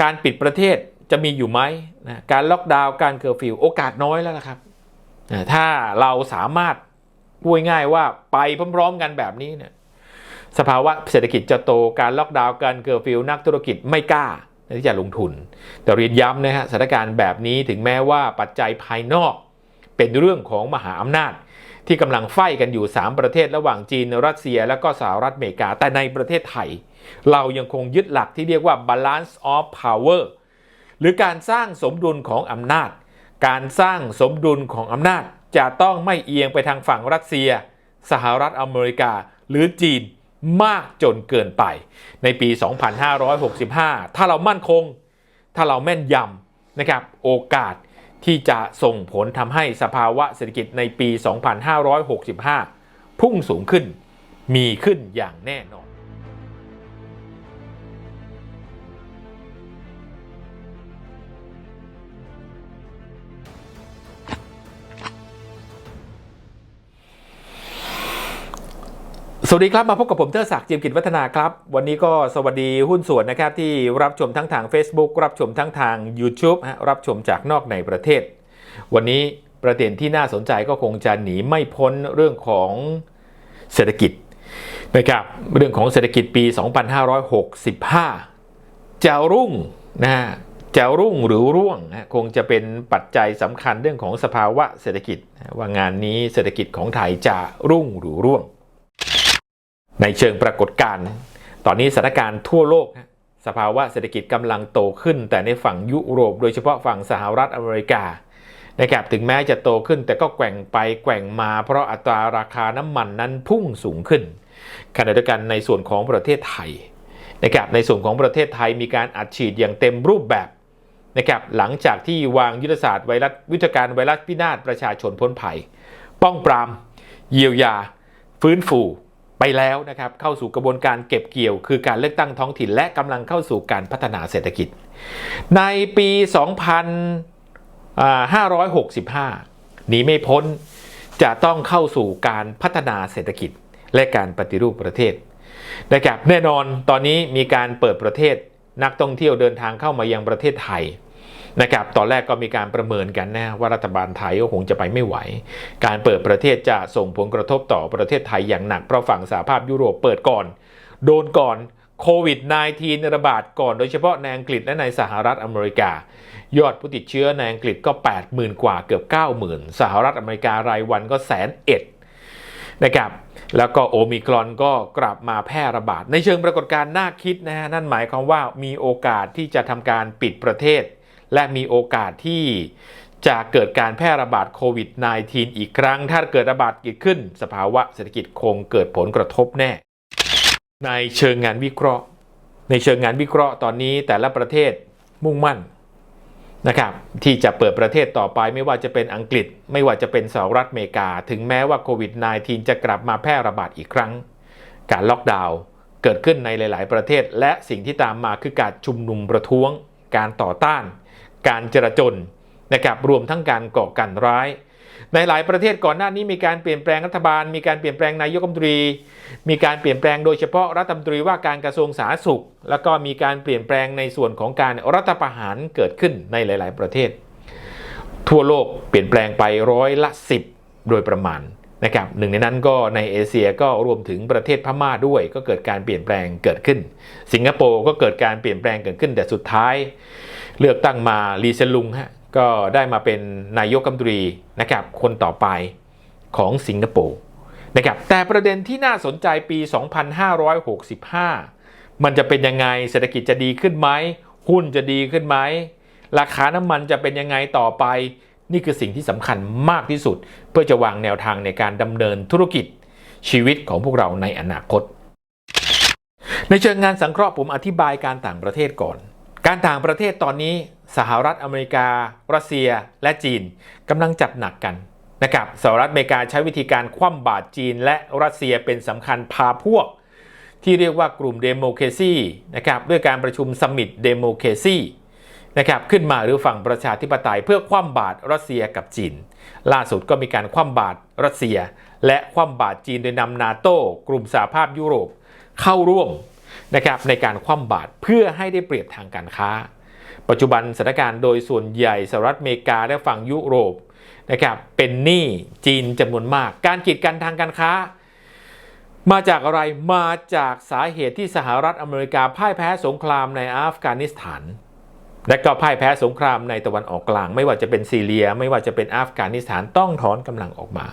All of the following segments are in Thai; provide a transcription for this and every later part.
การปิดประเทศจะมีอยู่ไหมนะการล็อกดาวน์การเคอร์ฟิวโอกาสน้อยแล้วล่ะครับนะถ้าเราสามารถพูดง่ายว่าไปพร้อมๆกันแบบนี้เนี่ยสภาวะเศรษฐกิจจะโตการล็อกดาวน์การเคอร์ฟิวนักธุรกิจไม่กล้าที่จะลงทุน แต่เรียนย้ำนะฮะสถานการณ์แบบนี้ถึงแม้ว่าปัจจัยภายนอก เป็นเรื่องของมหาอำนาจ ที่กำลังไฟกันอยู่ 3 ประเทศระหว่างจีน รัสเซีย และก็สหรัฐอเมริกาแต่ในประเทศไทย เรายังคงยึดหลักที่เรียกว่า balance of power หรือการสร้างสมดุลของอำนาจ การสร้างสมดุลของอำนาจจะต้องไม่เอียงไปทางฝั่งรัสเซีย สหรัฐอเมริกา หรือจีนมากจนเกินไป ในปี 2565 ถ้าเรามั่นคง ถ้าเราแม่นยำนะครับ โอกาสที่จะส่งผลทำให้สภาวะเศรษฐกิจในปี 2565 พุ่งสูงขึ้น มีขึ้นอย่างแน่นอน สวัสดีครับ มาพบกับผมเทอศักดิ์จียมกิจวัฒนาครับ วันนี้ก็สวัสดีหุ้นส่วนนะครับที่รับชมทั้งทาง Facebook รับชมทั้งทาง YouTube รับชมจากนอกในประเทศ วันนี้ประเด็นที่น่าสนใจก็คงจะหนีไม่พ้นเรื่องของเศรษฐกิจนะครับเรื่องของเศรษฐกิจปี 2565 จะรุ่งนะฮะจะรุ่งหรือร่วงคงจะเป็นปัจจัยสำคัญเรื่องของสภาวะเศรษฐกิจว่างานนี้เศรษฐกิจของไทยจะรุ่งหรือร่วง ในเชิงปรากฏการณ์ตอนนี้สถานการณ์ทั่วโลกสภาวะเศรษฐกิจกำลังโตขึ้น แต่ในฝั่งยุโรป โดยเฉพาะฝั่งสหรัฐอเมริกานะครับถึงแม้จะโตขึ้นแต่ก็แกว่งไปแกว่งมา เพราะอัตราราคาน้ำมันนั้นพุ่งสูงขึ้นขณะเดียวกันในส่วนของประเทศไทยนะครับในส่วนของประเทศไทยมีการอัดฉีดอย่างเต็มรูปแบบนะครับหลังจากที่วางยุทธศาสตร์ไวรัสวิทยการไวรัสพินาศประชาชนพ้นภัย ป้องปราม เยียวยา ฟื้นฟู ไปแล้วนะครับเข้าสู่กระบวนการเก็บเกี่ยว คือการเลือกตั้งท้องถิ่น และกำลังเข้าสู่การพัฒนาเศรษฐกิจ ในปี 2565 หนีไม่พ้นจะต้องเข้าสู่การพัฒนาเศรษฐกิจ และการปฏิรูปประเทศนะครับแน่นอนตอนนี้มีการเปิดประเทศนักท่องเที่ยวเดินทางเข้ามายังประเทศไทย นะครับตอนแรกก็มีการประเมินกันนะว่ารัฐบาลไทยก็คงจะไปไม่ไหว การเปิดประเทศจะส่งผลกระทบต่อประเทศไทยอย่างหนักเพราะฝั่งสหภาพยุโรปเปิดก่อน โดนก่อนโควิด -19 ระบาดก่อนโดยเฉพาะในอังกฤษและในสหรัฐอเมริกา ยอดผู้ติดเชื้อในอังกฤษก็ 80,000 กว่าเกือบ 90,000 สหรัฐอเมริการายวันก็แสนเอ็ดนะครับแล้วก็โอมิครอนก็กลับมาแพร่ระบาด ในเชิงปรากฏการณ์น่าคิดนะฮะนั่นหมายความว่ามีโอกาสที่จะทำการปิดประเทศ และมีโอกาสที่จะเกิดการแพร่ระบาดโควิด -19 อีกครั้ง ถ้าเกิดระบาดเกิดขึ้น สภาวะเศรษฐกิจคงเกิดผลกระทบแน่ ในเชิงงานวิเคราะห์ ในเชิงงานวิเคราะห์ตอนนี้แต่ละประเทศมุ่งมั่นนะครับที่จะเปิดประเทศต่อไปไม่ว่าจะเป็นอังกฤษ ไม่ว่าจะเป็นสหรัฐอเมริกา ถึงแม้ว่าโควิด -19 จะกลับมาแพร่ระบาดอีกครั้ง การล็อกดาวน์เกิดขึ้นในหลาย ๆ ประเทศ และสิ่งที่ตามมาคือการชุมนุมประท้วง การต่อต้าน การจราจนนะครับรวมทั้งการก่อการร้าย ในหลายประเทศก่อนหน้านี้มีการเปลี่ยนแปลงรัฐบาล มีการเปลี่ยนแปลงนายกรัฐมนตรี มีการเปลี่ยนแปลงโดยเฉพาะรัฐมนตรีว่าการกระทรวงสาธารณสุข แล้วก็มีการเปลี่ยนแปลงในส่วนของการรัฐประหารเกิดขึ้นในหลาย ๆ ประเทศ ทั่วโลกเปลี่ยนแปลงไปร้อยละ 10 โดยประมาณนะครับหนึ่งในนั้นก็ในเอเชียก็รวมถึงประเทศพม่าด้วย ก็เกิดการเปลี่ยนแปลงเกิดขึ้น สิงคโปร์ก็เกิดการเปลี่ยนแปลงเกิดขึ้นแต่สุดท้าย เลือกตั้งมาลีเซนลุงฮะก็ได้มาเป็นนายกรัฐมนตรีนะครับคนต่อไปของสิงคโปร์นะครับแต่ประเด็นที่น่าสนใจปี 2565 มันจะเป็นยังไงเศรษฐกิจจะดีขึ้นไหมหุ้นจะดีขึ้นไหมราคาน้ำมันจะเป็นยังไงต่อไป นี่คือสิ่งที่สำคัญมากที่สุด เพื่อจะวางแนวทางในการดำเนินธุรกิจชีวิตของพวกเราในอนาคต ในเชิงงานสังเคราะห์ผมอธิบายการต่างประเทศก่อน การต่างประเทศตอนนี้สหรัฐอเมริกา รัสเซียและจีนกำลังจัดหนักกันนะครับสหรัฐอเมริกาใช้วิธีการคว่ำบาตรจีน และรัสเซียเป็นสำคัญพาพวก ที่เรียกว่ากลุ่มเดโมเคซีนะครับด้วยการประชุมสมิตเดโมเคซีนะครับขึ้นมาหรือฝั่งประชาธิปไตยเพื่อคว่ำบาตรรัสเซียกับจีน ล่าสุดก็มีการคว่ำบาตรรัสเซีย และคว่ำบาตรจีนโดยนำนาโต้กลุ่มสหภาพยุโรป เข้าร่วม นะครับในการคว่ำบาตรเพื่อให้ได้เปรียบทางการค้า ปัจจุบันสถานการณ์โดยส่วนใหญ่สหรัฐอเมริกาและฝั่งยุโรปนะครับเป็นหนี้จีนจำนวนมาก การกีดกันทางการค้า มาจากอะไรมาจากสาเหตุที่สหรัฐอเมริกาพ่ายแพ้สงครามในอัฟกานิสถานและก็พ่ายแพ้สงครามในตะวันออกกลาง ไม่ว่าจะเป็นซีเรีย ไม่ว่าจะเป็นอัฟกานิสถานต้องถอนกำลังออกมา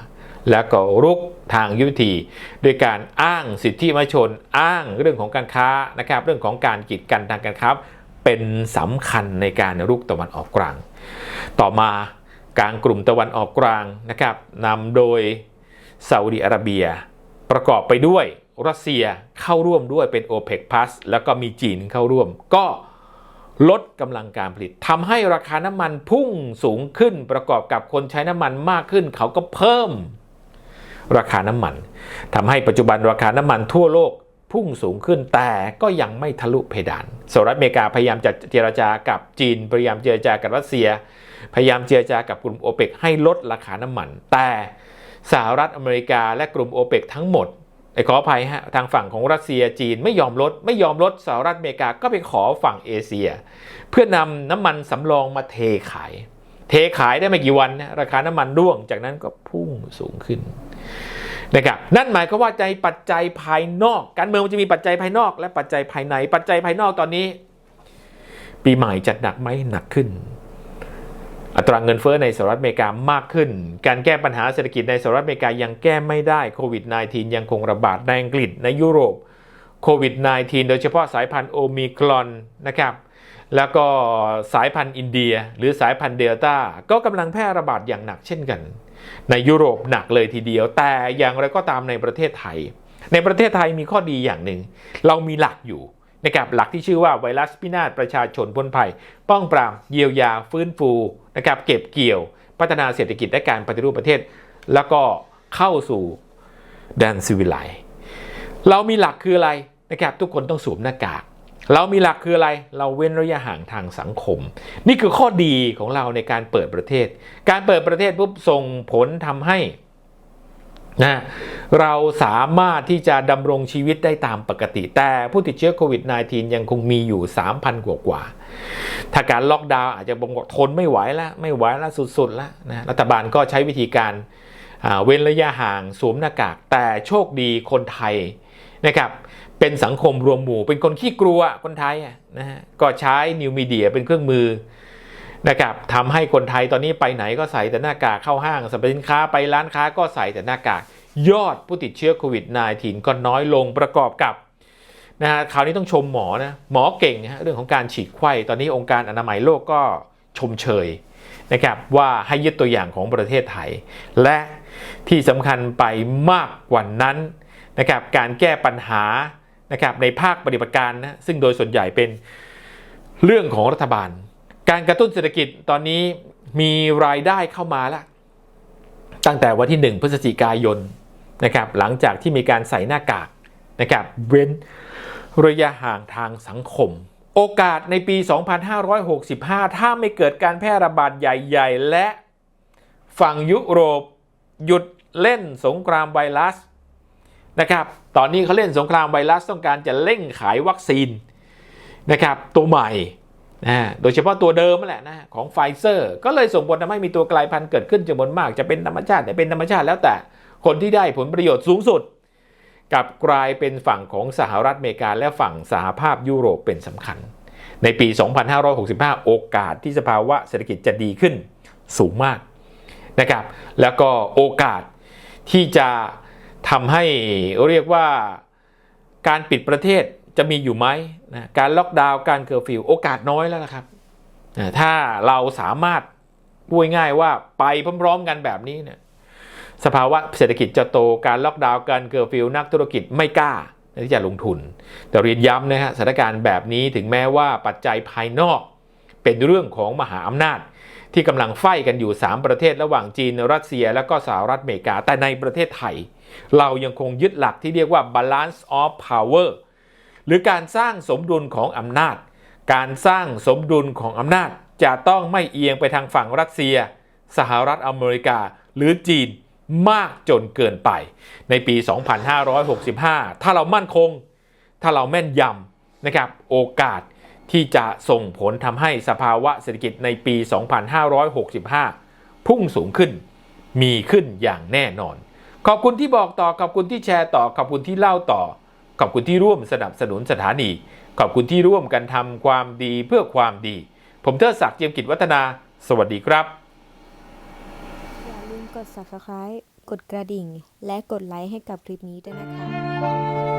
แล้วก็รุกทางยุทธวิธีโดยการอ้างสิทธิมชน อ้างเรื่องของการค้านะครับ เรื่องของการกีดกันทางการค้าเป็นสำคัญในการรุกตะวันออกกลาง ต่อมากลางกลุ่มตะวันออกกลางนะครับนำโดยซาอุดิอาระเบีย ประกอบไปด้วยรัสเซียเข้าร่วมด้วยเป็น o p e c Plus แล้วก็มีจีนเข้าร่วม ก็ลดกำลังการผลิตทำให้ราคาน้ำมันพุ่งสูงขึ้นประกอบกับคนใช้น้ำมันมากขึ้น เขาก็เพิ่ม ราคาน้ำมัน ทำให้ปัจจุบันราคาน้ำมันทั่วโลกพุ่งสูงขึ้นแต่ก็ยังไม่ทะลุเพดานสหรัฐอเมริกาพยายามจะเจรจากับจีน พยายามเจรจากับรัสเซีย พยายามเจรจากับกลุ่มโอเปกให้ลดราคาน้ำมัน แต่สหรัฐอเมริกาและกลุ่มโอเปกทั้งหมดไอ้ขออภัยฮะทางฝั่งของรัสเซียจีนไม่ยอมลด ไม่ยอมลดสหรัฐอเมริกาก็ไปขอฝั่งเอเชีย เพื่อนำน้ำมันสำรองมาเทขาย เทขายได้ไม่กี่วันนะราคาน้ำมันร่วงจากนั้นก็พุ่งสูงขึ้นนะครับนั่นหมายความว่าใจปัจจัยภายนอก การเมืองมันจะมีปัจจัยภายนอก และปัจจัยภายใน ปัจจัยภายนอกตอนนี้ ปีใหม่จัดหนักไหมหนักขึ้น อัตราเงินเฟ้อในสหรัฐอเมริกามากขึ้น การแก้ปัญหาเศรษฐกิจในสหรัฐอเมริกายังแก้ไม่ได้โควิด -19 ยังคงระบาดในอังกฤษในยุโรปโควิด -19 โดยเฉพาะสายพันธุ์โอมิครอนนะครับ แล้วก็สายพันธุ์อินเดีย หรือสายพันธุ์เดลต้าก็กำลังแพร่ระบาดอย่างหนักเช่นกัน ในยุโรปหนักเลยทีเดียว แต่อย่างไรก็ตามในประเทศไทย ในประเทศไทยมีข้อดีอย่างหนึ่ง เรามีหลักอยู่นะครับหลักที่ชื่อว่าไวรัสพินาศประชาชนพ้นภัย ป้องปรามเยียวยาฟื้นฟูนะครับเก็บเกี่ยว พัฒนาเศรษฐกิจและการปฏิรูปประเทศ แล้วก็เข้าสู่แดนซิวิไลเรามีหลักคืออะไรนะครับทุกคนต้องสวมหน้ากาก เรามีหลักคืออะไร เราเว้นระยะห่างทางสังคม นี่คือข้อดีของเราในการเปิดประเทศ การเปิดประเทศปุ๊บส่งผลทำให้นะเราสามารถที่จะดำรงชีวิตได้ตามปกติ แต่ผู้ติดเชื้อโควิด -19 ยังคงมีอยู่ 3,000 กว่ากว่า ถ้าการล็อกดาวน์อาจจะบ่งบอกทนไม่ไหวแล้ว ไม่ไหวแล้วสุดๆแล้วนะรัฐบาลก็ใช้วิธีการเว้นระยะห่างสวมหน้ากาก แต่โชคดีคนไทยนะครับ เป็นสังคมรวมหมู่ เป็นคนขี้กลัวคนไทยนะฮะก็ใช้นิวมีเดียเป็นเครื่องมือนะครับทำให้คนไทยตอนนี้ไปไหนก็ใส่แต่หน้ากากเข้าห้างสรรพสินค้าไปร้านค้าก็ใส่แต่หน้ากาก ยอดผู้ติดเชื้อโควิด -19 ก็น้อยลงประกอบกับนะฮะคราวนี้ต้องชมหมอนะหมอเก่งนะเรื่องของการฉีดไข้ตอนนี้องค์การอนามัยโลกก็ชมเชยนะครับว่าให้ยึดตัวอย่างของประเทศไทย และที่สำคัญไปมากกว่านั้นนะครับการแก้ปัญหา นะครับในภาคปฏิบัติการนะซึ่งโดยส่วนใหญ่เป็นเรื่องของรัฐบาล การกระตุ้นเศรษฐกิจตอนนี้มีรายได้เข้ามาแล้วตั้งแต่วันที่ 1 พฤศจิกายนนะครับหลังจากที่มีการใส่หน้ากากนะครับเว้นระยะห่างทางสังคม โอกาสในปี 2565 ถ้าไม่เกิดการแพร่ระบาดใหญ่ ๆ และฝั่งยุโรปหยุดเล่นสงครามไวรัส นะครับตอนนี้เขาเล่นสงครามไวรัสต้องการจะเร่งขายวัคซีนนะครับตัวใหม่นะโดยเฉพาะตัวเดิมนั่นแหละนะของไฟเซอร์ ก็เลยส่งผลทำให้มีตัวกลายพันธุ์เกิดขึ้นจำนวนมาก จะเป็นธรรมชาติแต่เป็นธรรมชาติแล้วแต่คนที่ได้ผลประโยชน์สูงสุดกับกลายเป็นฝั่งของสหรัฐอเมริกาและฝั่งสหภาพยุโรปเป็นสำคัญ ในปี 2565 โอกาสที่สภาวะเศรษฐกิจจะดีขึ้นสูงมากนะครับแล้วก็โอกาสที่จะ ทำให้เรียกว่าการปิดประเทศจะมีอยู่ไหมนะการล็อกดาวน์การเคอร์ฟิวโอกาสน้อยแล้วนะครับนะถ้าเราสามารถพูดง่ายว่าไปพร้อมๆกันแบบนี้เนี่ยสภาวะเศรษฐกิจจะโตการล็อกดาวน์การเคอร์ฟิวนักธุรกิจไม่กล้าที่จะลงทุน แต่เรียนย้ำนะฮะสถานการณ์แบบนี้ถึงแม้ว่าปัจจัยภายนอก เป็นเรื่องของมหาอำนาจ ที่กำลังไฟกันอยู่ 3 ประเทศระหว่างจีน รัสเซีย และก็สหรัฐอเมริกาแต่ในประเทศไทย เรายังคงยึดหลักที่เรียกว่า balance of power หรือการสร้างสมดุลของอำนาจ การสร้างสมดุลของอำนาจจะต้องไม่เอียงไปทางฝั่งรัสเซีย สหรัฐอเมริกา หรือจีนมากจนเกินไป ในปี 2565 ถ้าเรามั่นคง ถ้าเราแม่นยำนะครับ โอกาสที่จะส่งผลทำให้สภาวะเศรษฐกิจในปี 2565 พุ่งสูงขึ้น มีขึ้นอย่างแน่นอน ขอบคุณที่บอกต่อขอบคุณที่แชร์ต่อขอบคุณที่เล่าต่อ ขอบคุณที่ร่วมสนับสนุนสถานี ขอบคุณที่ร่วมกันทำความดีเพื่อความดี ผมเทิดศักดิ์เจียมกิจวัฒนา สวัสดีครับ อย่าลืมกด subscribe กดกระดิ่ง และกดไลค์ให้กับคลิปนี้ด้วยนะคะ